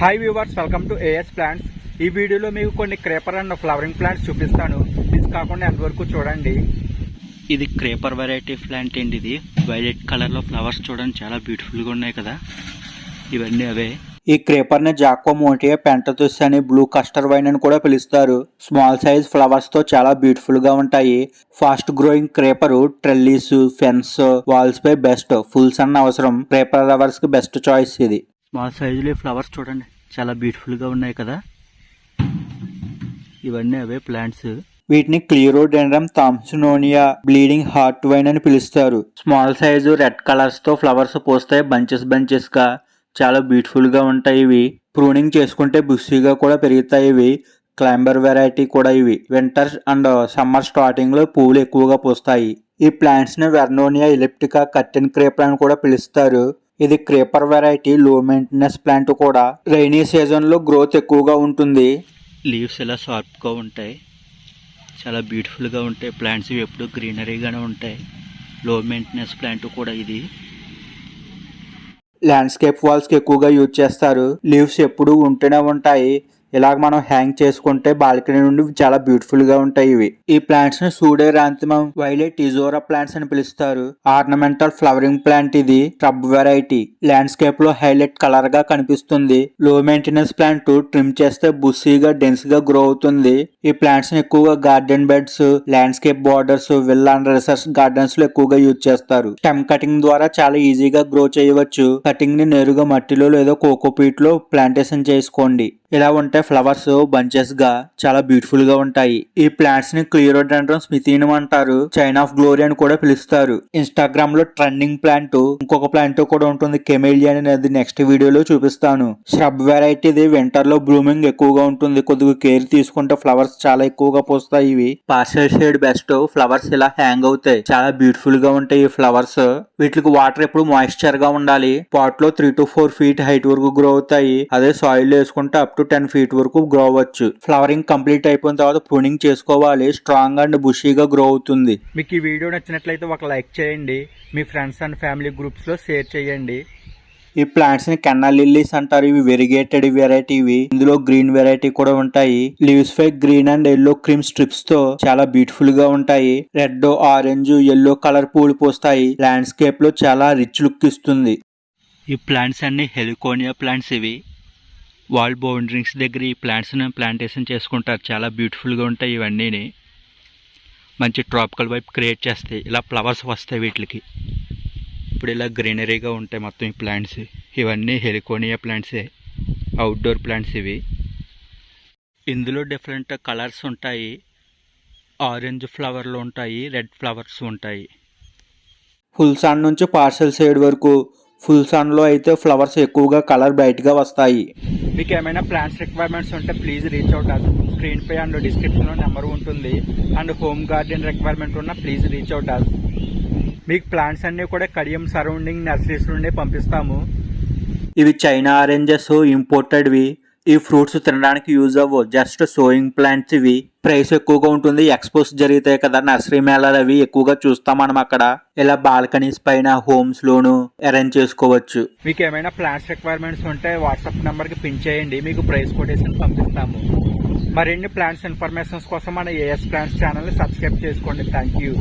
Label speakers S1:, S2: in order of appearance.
S1: Hi viewers welcome to AS plants ఈ వీడియోలో మీకు కొన్ని క్రేపర్ అండ్ ఫ్లవరింగ్ ప్లాంట్స్ చూపిస్తాను. ఇది కాకుండా ఎంతవరకు చూడండి.
S2: ఇది క్రేపర్ వెరైటీ ప్లాంట్ ఏంటి ఇది. వైలెట్ కలర్లో ఫ్లవర్స్ చూడండి చాలా బ్యూటిఫుల్గా ఉన్నాయి కదా. ఇవన్నీ అవే.
S1: ఈ క్రేపర్ని జాక్వో మోటియా పెంటతుస్ అని బ్లూ కస్టర్ వైన్ అని కూడా పిలుస్తారు. స్మాల్ సైజ్ ఫ్లవర్స్తో చాలా బ్యూటిఫుల్గా ఉంటాయి. Fast growing creeper trellis fence walls పై బెస్ట్ ఫుల్స్ అన్న అవసరం. క్రేపర్ లవర్స్కి బెస్ట్ చాయిస్ ఇది.
S2: స్మాల్ సైజులో ఫ్లవర్స్ చూడండి. చాలా బ్యూటిఫుల్గా ఉన్నాయి కదా. ఇవన్నీ అవే ప్లాంట్స్.
S1: వీటిని clerodendrum thomsoniae bleeding heart vine అని పిలుస్తారు. స్మాల్ సైజు రెడ్ కలర్స్తో ఫ్లవర్స్ పోస్తాయి. బంచెస్ బంచెస్గా చాలా బ్యూటిఫుల్గా ఉంటాయి ఇవి. ప్రూనింగ్ చేసుకుంటే బుస్సీగా కూడా పెరుగుతాయి ఇవి. క్లైంబర్ వెరైటీ కూడా ఇవి. వింటర్ అండ్ సమ్మర్ స్టార్టింగ్లో పువ్వులు ఎక్కువగా పూస్తాయి. ఈ ప్లాంట్స్ని వెర్నోనియా ఎలిప్టికా కర్టెన్ క్రేపర్ అని కూడా పిలుస్తారు. ఇది creeper variety low maintenance plant కూడా. రైనీ సీజన్లో గ్రోత్ ఎక్కువగా ఉంటుంది.
S2: లీవ్స్ ఇలా షార్ప్గా ఉంటాయి? చాలా బ్యూటిఫుల్గా ఉంటాయి. ప్లాంట్స్ ఎప్పుడు గ్రీనరీగానే ఉంటాయి. లో మెయింటెనెన్స్ ప్లాంట్ కూడా ఇది.
S1: ల్యాండ్స్కేప్ వాల్స్కి ఎక్కువగా యూజ్ చేస్తారు. లీవ్స్ ఎప్పుడు ఉంటూనే ఉంటాయి. ఇలాగ మనం హ్యాంగ్ చేసుకుంటే బాల్కనీ నుండి చాలా బ్యూటిఫుల్గా ఉంటాయి ఇవి. ఈ ప్లాంట్స్ని సూడే రాంతిమం వైలెట్ ఇజోరా ప్లాంట్స్ అని పిలుస్తారు. ఆర్నమెంటల్ ఫ్లవరింగ్ ప్లాంట్ ఇది ట్రబ్ వెరైటీ ల్యాండ్స్కేప్లో హైలైట్ కలర్గా కనిపిస్తుంది. లో మెయింటెనెన్స్ ప్లాంట్ ట్రిమ్ చేస్తే బుస్సీగా డెన్స్గా గ్రో అవుతుంది. ఈ ప్లాంట్స్ని ఎక్కువగా garden beds landscape borders will and research గార్డెన్స్లో ఎక్కువగా యూజ్ చేస్తారు. స్టెమ్ కటింగ్ ద్వారా చాలా ఈజీగా గ్రో చేయవచ్చు. కటింగ్ని నేరుగా మట్టిలో లేదా కోకోపీట్లో ప్లాంటేషన్ చేసుకోండి. ఇలా ఉంటే ఫ్లవర్స్ బంచెస్గా చాలా బ్యూటిఫుల్గా ఉంటాయి. ఈ ప్లాంట్స్ని క్లియోడెండ్రమ్ స్మిథీనం అంటారు. చైన్ ఆఫ్ గ్లోరీ అని కూడా పిలుస్తారు. ఇన్స్టాగ్రామ్లో ట్రెండింగ్ ప్లాంట్ ఇంకొక ప్లాంట్ కూడా ఉంటుంది. కెమెలియా అనేది నెక్స్ట్ వీడియోలో చూపిస్తాను. ష్రబ్ వెరైటీది వింటర్లో బ్లూమింగ్ ఎక్కువగా ఉంటుంది. కొద్దిగా కేర్ తీసుకుంటే ఫ్లవర్స్ చాలా ఎక్కువగా పూస్తాయి ఇవి. పార్సల్ షేడ్ బెస్ట్ ఫ్లవర్స్ ఇలా హ్యాంగ్ అవుతాయి. చాలా బ్యూటిఫుల్గా ఉంటాయి ఈ ఫ్లవర్స్ వీటికి వాటర్ ఎప్పుడు మాయిశ్చర్గా ఉండాలి. పాట్లో three to four feet height వరకు గ్రో అవుతాయి. అదే సాయిల్ వేసుకుంటే అప్ టు టెన్ ఫీట్ వరకు గ్రో అవ్వచ్చు ఫ్లవరింగ్ కంప్లీట్ అయిపోయిన తర్వాత ప్రూనింగ్ చేసుకోవాలి. స్ట్రాంగ్ అండ్ బుషీగా గ్రో అవుతుంది. మీకు ఈ వీడియో నచ్చినట్లయితే ఒక లైక్ చేయండి. మీ ఫ్రెండ్స్ అండ్ ఫ్యామిలీ గ్రూప్స్లో షేర్ చేయండి. ఈ ప్లాంట్స్ని కెన్నా లిల్లీస్ అంటారు. ఇవి వెరిగేటెడ్ వెరైటీ ఇవి. ఇందులో గ్రీన్ వెరైటీ కూడా ఉంటాయి. లీవ్స్ పై గ్రీన్ అండ్ ఎల్లో క్రీమ్ స్ట్రిప్స్తో చాలా బ్యూటిఫుల్గా ఉంటాయి. రెడ్ ఆరెంజ్ ఎల్లో కలర్ పూలు పోస్తాయి. ల్యాండ్స్కేప్లో చాలా రిచ్ లుక్ ఇస్తుంది.
S2: ఈ ప్లాంట్స్ అన్ని హెలికోనియా ప్లాంట్స్ ఇవి. వాల్ బౌండరీస్ దగ్గర ఈ ప్లాంట్స్ని ప్లాంటేషన్ చేసుకుంటారు. చాలా బ్యూటిఫుల్గా ఉంటాయి ఇవన్నీని. మంచి ట్రాపికల్ వైపు క్రియేట్ చేస్తాయి. ఇలా ఫ్లవర్స్ వస్తాయి వీటికి. ఇప్పుడు ఇలా గ్రీనరీగా ఉంటాయి మొత్తం ఈ ప్లాంట్స్ ఇవన్నీ హెలికోనియా ప్లాంట్సే అవుట్డోర్ ప్లాంట్స్ ఇవి. ఇందులో డిఫరెంట్ కలర్స్ ఉంటాయి. ఆరెంజ్ ఫ్లవర్లు ఉంటాయి. రెడ్ ఫ్లవర్స్ ఉంటాయి.
S1: ఫుల్ సన్ నుంచి పార్సల్ సైడ్ వరకు ఫుల్ సన్లో అయితే ఫ్లవర్స్ ఎక్కువగా కలర్ బ్రైట్గా వస్తాయి. మీకు ఏమైనా ప్లాంట్స్ రిక్వైర్మెంట్స్ ఉంటే please reach out us screen pi and డిస్క్రిప్షన్లో నెంబర్ ఉంటుంది. అండ్ హోమ్ గార్డెన్ రిక్వైర్మెంట్ ఉన్న ప్లీజ్ రీచ్ అవుట్ అస్ మీకు ప్లాంట్స్ అన్ని కూడా కడియం సరౌండింగ్ నర్సరీస్ నుండి పంపిస్తాము. ఇవి చైనా ఆరెంజెస్ ఇంపోర్టెడ్వి ఈ ఫ్రూట్స్ తినడానికి యూజ్ అవ్వవు జస్ట్ సోయింగ్ ప్లాంట్స్ ఇవి. ప్రైస్ ఎక్కువగా ఉంటుంది. ఎక్స్పోజ్ జరుగుతాయి కదా. నర్సరీ మేళాలు అవి ఎక్కువగా చూస్తాం మనం అక్కడ. ఇలా బాల్కనీస్ పైన హోమ్స్ లోను అరేంజ్ చేసుకోవచ్చు. మీకు ఏమైనా ప్లాంట్స్ రిక్వైర్మెంట్స్ ఉంటే వాట్సాప్ నెంబర్కి పిన్ చేయండి. మీకు ప్రైస్ కొటేషన్ పంపిస్తాము. మరిన్ని ప్లాంట్స్ ఇన్ఫర్మేషన్స్ కోసం మన ఏఎస్ ప్లాంట్స్ ఛానల్ సబ్స్క్రైబ్ చేసుకోండి. Thank you